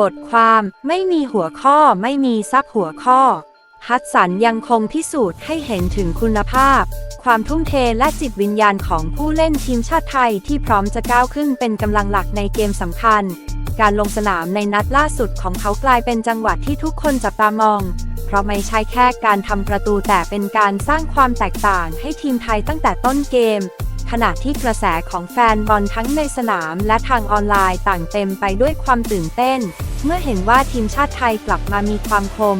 บทความไม่มีหัวข้อไม่มีซับหัวข้อ ฮัตสันยังคงพิสูจน์ให้เห็นถึงคุณภาพ ความทุ่มเทและจิตวิญญาณของผู้เล่นทีมชาติไทยที่พร้อมจะก้าวขึ้นเป็นกำลังหลักในเกมสำคัญ การลงสนามในนัดล่าสุดของเขากลายเป็นจังหวะที่ทุกคนจับตามอง เพราะไม่ใช่แค่การทำประตูแต่เป็นการสร้างความแตกต่างให้ทีมไทยตั้งแต่ต้นเกม ขณะที่กระแสของแฟนบอลทั้งในสนามและทางออนไลน์ต่างเต็มไปด้วยความตื่นเต้น เมื่อเห็นว่าทีมชาติไทยกลับมามีความคม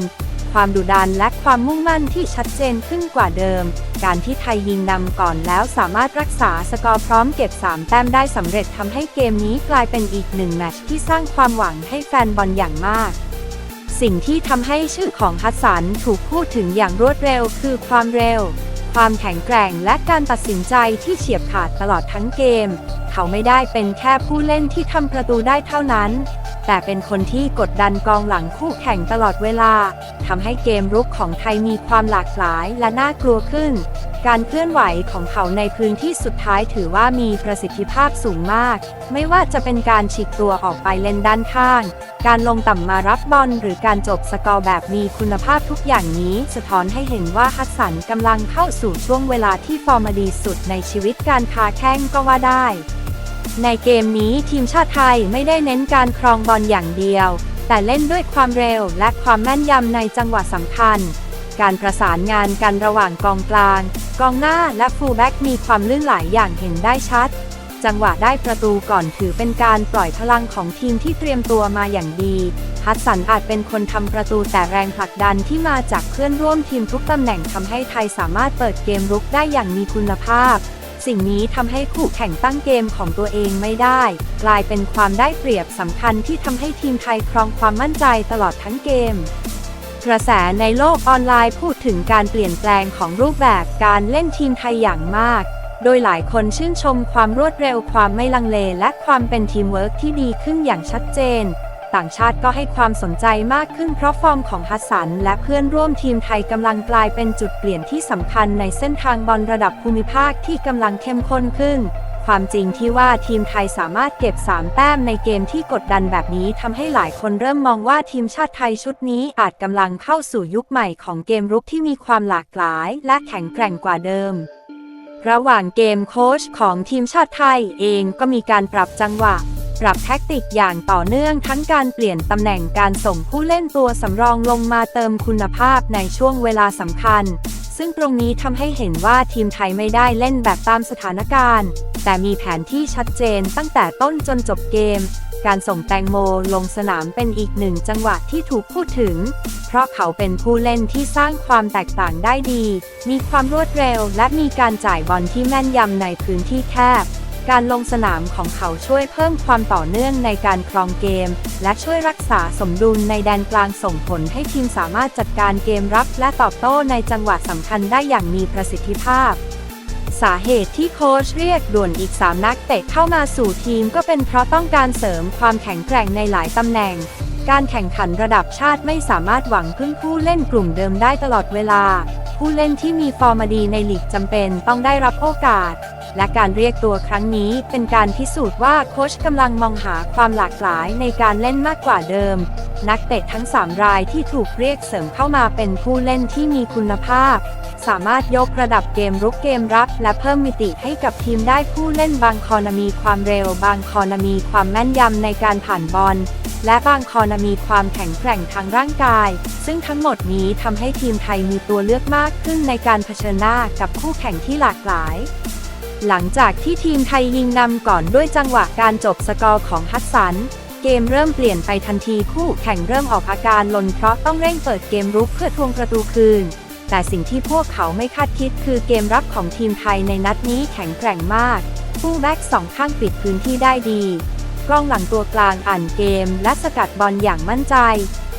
ความดุดันและความมุ่งมั่นที่ชัดเจนขึ้นกว่าเดิม การที่ไทยยิงนำก่อนแล้วสามารถรักษาสกอร์พร้อมเก็บ 3 แต้มได้สำเร็จทำให้เกมนี้กลายเป็นอีกหนึ่งแมตช์ที่สร้างความหวังให้แฟนบอลอย่างมากสิ่งที่ทำให้ชื่อของฮัสสันถูกพูดถึงอย่างรวดเร็วคือความเร็ว ความแข็งแกร่งและการตัดสินใจที่เฉียบขาดตลอดทั้งเกม เขาไม่ได้เป็นแค่ผู้เล่นที่ทำประตูได้เท่านั้น แต่เป็นคนที่กดดันกองหลังคู่แข่งตลอดเวลาทำให้เกมรุกของไทยมีความหลากหลายและน่ากลัวขึ้น การเคลื่อนไหวของเขาในพื้นที่สุดท้ายถือว่ามีประสิทธิภาพสูงมาก ไม่ว่าจะเป็นการฉีกตัวออกไปเล่นด้านข้าง การลงต่ำมารับบอลหรือการจบสกอร์แบบมีคุณภาพทุกอย่างนี้ สะท้อนให้เห็นว่าฮัสสันกำลังเข้าสู่ช่วงเวลาที่ฟอร์มดีสุดในชีวิตการคาแข้งก็ว่าได้ ในเกมนี้ทีมชาติไทยไม่ได้เน้นการครองบอลอย่างเดียว แต่เล่นด้วยความเร็วและความแม่นยำในจังหวะสำคัญ การประสานงานกันระหว่างกองกลาง กองหน้าและฟูลแบ็กมีความลื่นไหลอย่างเห็นได้ชัด จังหวะได้ประตูก่อนถือเป็นการปล่อยพลังของทีมที่เตรียมตัวมาอย่างดีฮัสสันอาจเป็นคนทำประตูแต่แรงผลักดันที่มาจากเพื่อนร่วมทีมทุกตำแหน่งทำให้ไทยสามารถเปิดเกมรุกได้อย่างมีคุณภาพ สิ่งนี้ทำให้คู่แข่งตั้งเกมของตัวเองไม่ได้ กลายเป็นความได้เปรียบสำคัญที่ทำให้ทีมไทยครองความมั่นใจตลอดทั้งเกม กระแสในโลกออนไลน์พูดถึงการเปลี่ยนแปลงของรูปแบบการเล่นทีมไทยอย่างมาก โดยหลายคนชื่นชมความรวดเร็วความไม่ลังเล และความเป็นทีมเวิร์กที่ดีขึ้นอย่างชัดเจน ต่างชาติก็ให้ความสนใจมากขึ้นเพราะฟอร์มของฮัสสัน และเพื่อนร่วมทีมไทยกำลังกลายเป็นจุดเปลี่ยนที่สำคัญในเส้นทางบอลระดับภูมิภาคที่กำลังเข้มข้นขึ้น ความจริงที่ว่าทีมไทยสามารถเก็บ 3 แต้มในเกมที่กดดันแบบนี้ทำให้หลายคนเริ่มมองว่าทีมชาติไทยชุดนี้อาจกำลังเข้าสู่ยุคใหม่ของเกมรุกที่มีความหลากหลาย และแข็งแกร่งกว่าเดิม ระหว่างเกมโค้ชของทีมชาติไทยเองก็มีการปรับจังหวะ ปรับแท็กติกอย่างต่อเนื่องทั้งการเปลี่ยนตำแหน่งการส่งผู้เล่นตัวสำรองลงมาเติมคุณภาพในช่วงเวลาสำคัญ ซึ่งตรงนี้ทำให้เห็นว่าทีมไทยไม่ได้เล่นแบบตามสถานการณ์ แต่มีแผนที่ชัดเจนตั้งแต่ต้นจนจบเกม การส่งแตงโมลงสนามเป็นอีกหนึ่งจังหวะที่ถูกพูดถึง เพราะเขาเป็นผู้เล่นที่สร้างความแตกต่างได้ดี มีความรวดเร็วและมีการจ่ายบอลที่แม่นยำในพื้นที่แคบ การลงสนามของเขาช่วยเพิ่มความต่อเนื่องในการครองเกม และช่วยรักษาสมดุลในแดนกลางส่งผลให้ทีมสามารถจัดการเกมรับและตอบโต้ในจังหวะสำคัญได้อย่างมีประสิทธิภาพ สาเหตุที่โค้ชเรียกด่วนอีก 3 นักเตะเข้ามาสู่ทีมก็เป็นเพราะต้องการเสริมความแข็งแกร่งในหลายตำแหน่ง การแข่งขันระดับชาติไม่สามารถหวังพึ่งผู้เล่นกลุ่มเดิมได้ตลอดเวลา ผู้เล่นที่มีฟอร์มดีในลีกจำเป็นต้องได้รับโอกาส และการเรียกตัวครั้งนี้เป็นการพิสูจน์ว่าโค้ชกำลังมองหาความหลากหลายในการเล่นมากกว่าเดิม นักเตะทั้ง 3 รายที่ถูกเรียกเสริมเข้ามาเป็นผู้เล่นที่มีคุณภาพ สามารถยกระดับเกมรุกเกมรับ และเพิ่มมิติให้กับทีมได้ผู้เล่นบางคอนามีความเร็ว บางคอนามีความแม่นยำในการผ่านบอลและบางคอนมีความแข็งแกร่งทางร่างกาย ซึ่งทั้งหมดนี้ทำให้ทีมไทยมีตัวเลือกมากขึ้นในการเผชิญหน้ากับคู่แข่งที่หลากหลาย หลังจากที่ทีมไทยยิงนำก่อนด้วยจังหวะการจบสกอร์ของฮัสสัน เกมเริ่มเปลี่ยนไปทันทีคู่แข่งเริ่มออกอาการลนเพราะต้องเร่งเปิดเกมรุกเพื่อทวงประตูคืน แต่สิ่งที่พวกเขาไม่คาดคิดคือเกมรับของทีมไทยในนัดนี้แข็งแกร่งมาก ผู้แบ็กสองข้างปิดพื้นที่ได้ดี กล้องหลังตัวกลางอ่านเกม และสกัดบอลอย่างมั่นใจ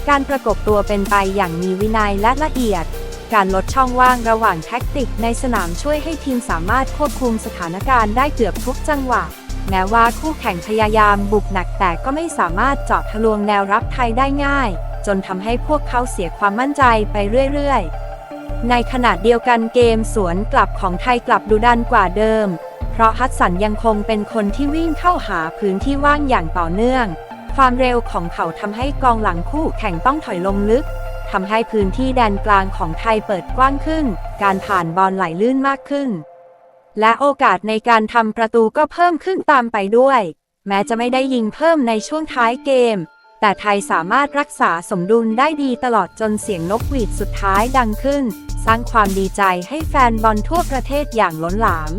การประกบตัวเป็นไปอย่างมีวินัยและละเอียด การลดช่องว่างระหว่างแท็กติกในสนามช่วยให้ทีมสามารถควบคุมสถานการณ์ได้เกือบทุกจังหวะ แม้ว่าคู่แข่งพยายามบุกหนักแต่ก็ไม่สามารถเจาะทะลวงแนวรับไทยได้ง่าย จนทำให้พวกเขาเสียความมั่นใจไปเรื่อยๆ ในขณะเดียวกันเกมสวนกลับของไทยกลับดุดันกว่าเดิม เพราะฮัตสันยังคงเป็นคนที่วิ่งเข้าหาพื้นที่ว่างอย่างต่อเนื่อง ความเร็วของเขาทำให้กองหลังคู่แข่งต้องถอยลงลึก ทำให้พื้นที่แดนกลางของไทยเปิดกว้างขึ้น การผ่านบอลไหลลื่นมากขึ้น และโอกาสในการทำประตูก็เพิ่มขึ้นตามไปด้วย แม้จะไม่ได้ยิงเพิ่มในช่วงท้ายเกม แต่ไทยสามารถรักษาสมดุลได้ดีตลอดจนเสียงนกหวีดสุดท้ายดังขึ้น สร้างความดีใจให้แฟนบอลทั่วประเทศอย่างล้นหลาม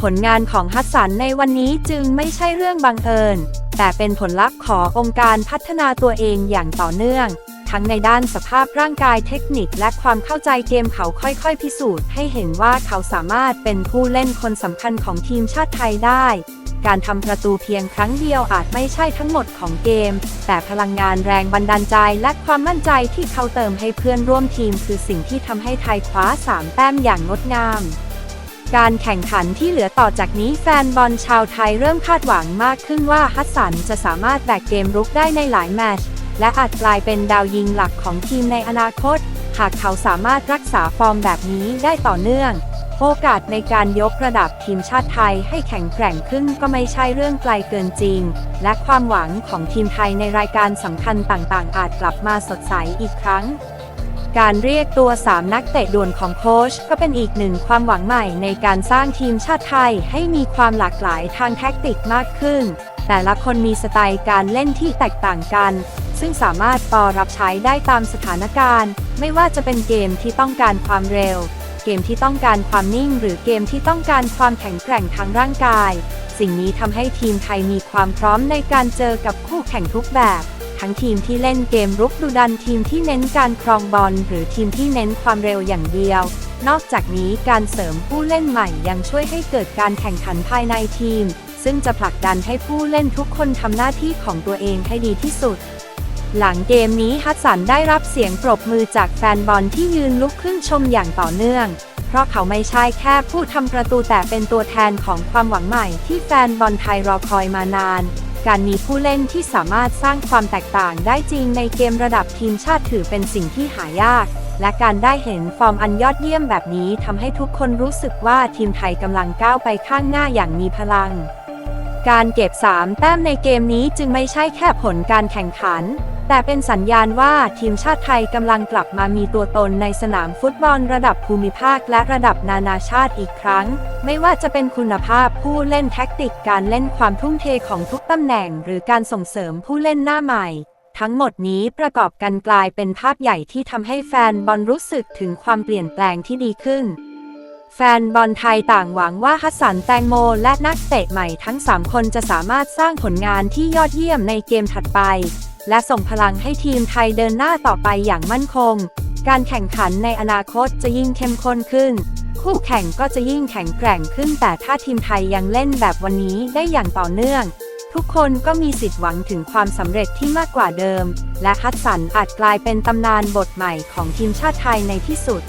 ผลงานของฮัสสันในวันนี้จึงไม่ใช่เรื่องบังเอิญแต่เป็นผลลัพธ์ขององค์การพัฒนาตัวเองอย่างต่อเนื่อง ทั้งในด้านสภาพร่างกายเทคนิคและความเข้าใจเกมเขาค่อยๆ พิสูจน์ให้เห็นว่าเขาสามารถเป็นผู้เล่นคนสำคัญของทีมชาติไทยได้ การทำประตูเพียงครั้งเดียวอาจไม่ใช่ทั้งหมดของเกม แต่พลังงานแรงบันดาลใจและความมั่นใจที่เขาเติมให้เพื่อนร่วมทีม คือสิ่งที่ทำให้ไทยคว้า 3 แต้มอย่างงดงามการแข่งขันที่เหลือต่อจากนี้แฟนบอลชาวไทยเริ่มคาดหวังมากขึ้นว่าฮัสสันจะสามารถแบกเกมรุกได้ในหลายแมตช์ และอาจกลายเป็นดาวยิงหลักของทีมในอนาคต หากเขาสามารถรักษาฟอร์มแบบนี้ได้ต่อเนื่อง โอกาสในการยกระดับทีมชาติไทยให้แข็งแกร่งขึ้นก็ไม่ใช่เรื่องไกลเกินจริง และความหวังของทีมไทยในรายการสำคัญต่างๆ อาจกลับมาสดใสอีกครั้งการเรียกตัว 3 นักเตะด่วนของโค้ชก็เป็นอีกหนึ่งความหวังใหม่ในการสร้างทีมชาติไทยให้มีความหลากหลายทางแท็กติกมากขึ้น แต่ละคนมีสไตล์การเล่นที่แตกต่างกัน ซึ่งสามารถปอรับใช้ได้ตามสถานการณ์ ไม่ว่าจะเป็นเกมที่ต้องการความเร็ว เกมที่ต้องการความนิ่ง หรือเกมที่ต้องการความแข็งแกร่งทางร่างกาย สิ่งนี้ทำให้ทีมไทยมีความพร้อมในการเจอกับคู่แข่งทุกแบบ ทั้งทีมที่เล่นเกมรุกดุดันทีมที่เน้นการครองบอล หรือทีมที่เน้นความเร็วอย่างเดียว นอกจากนี้การเสริมผู้เล่นใหม่ยังช่วยให้เกิดการแข่งขันภายในทีมซึ่งจะผลักดันให้ผู้เล่นทุกคนทำหน้าที่ของตัวเองให้ดีที่สุด หลังเกมนี้ฮัสสันได้รับเสียงปรบมือจากแฟนบอลที่ยืนลุกขึ้นชมอย่างต่อเนื่อง เพราะเขาไม่ใช่แค่ผู้ทำประตูแต่เป็นตัวแทนของความหวังใหม่ที่แฟนบอลไทยรอคอยมานาน การมีผู้เล่นที่สามารถสร้างความแตกต่างได้จริงในเกมระดับทีมชาติถือเป็นสิ่งที่หายาก และการได้เห็นฟอร์มอันยอดเยี่ยมแบบนี้ทำให้ทุกคนรู้สึกว่าทีมไทยกำลังก้าวไปข้างหน้าอย่างมีพลัง การเก็บ 3 แต้มในเกมนี้จึงไม่ใช่แค่ผลการแข่งขัน แต่เป็นสัญญาณว่าทีมชาติไทยกำลังกลับมามีตัวตนในสนามฟุตบอลระดับภูมิภาคและระดับนานาชาติอีกครั้ง ไม่ว่าจะเป็นคุณภาพผู้เล่นแท็กติกการเล่นความทุ่มเทของทุกตำแหน่ง หรือการส่งเสริมผู้เล่นหน้าใหม่ทั้งหมดนี้ประกอบกันกลายเป็นภาพใหญ่ที่ทำให้แฟนบอลรู้สึกถึงความเปลี่ยนแปลงที่ดีขึ้น แฟนบอลไทยต่างหวังว่าฮัสสันแตงโม และนักเตะใหม่ทั้ง 3 คนจะสามารถสร้างผลงานที่ยอดเยี่ยมในเกมถัดไป และส่งพลังให้ทีมไทยเดินหน้าต่อไปอย่างมั่นคง การแข่งขันในอนาคตจะยิ่งเข้มข้นขึ้น คู่แข่งก็จะยิ่งแข็งแกร่งขึ้น แต่ถ้าทีมไทยยังเล่นแบบวันนี้ได้อย่างต่อเนื่อง ทุกคนก็มีสิทธิ์หวังถึงความสำเร็จที่มากกว่าเดิม และฮัสสันอาจกลายเป็นตำนานบทใหม่ของทีมชาติไทยในที่สุด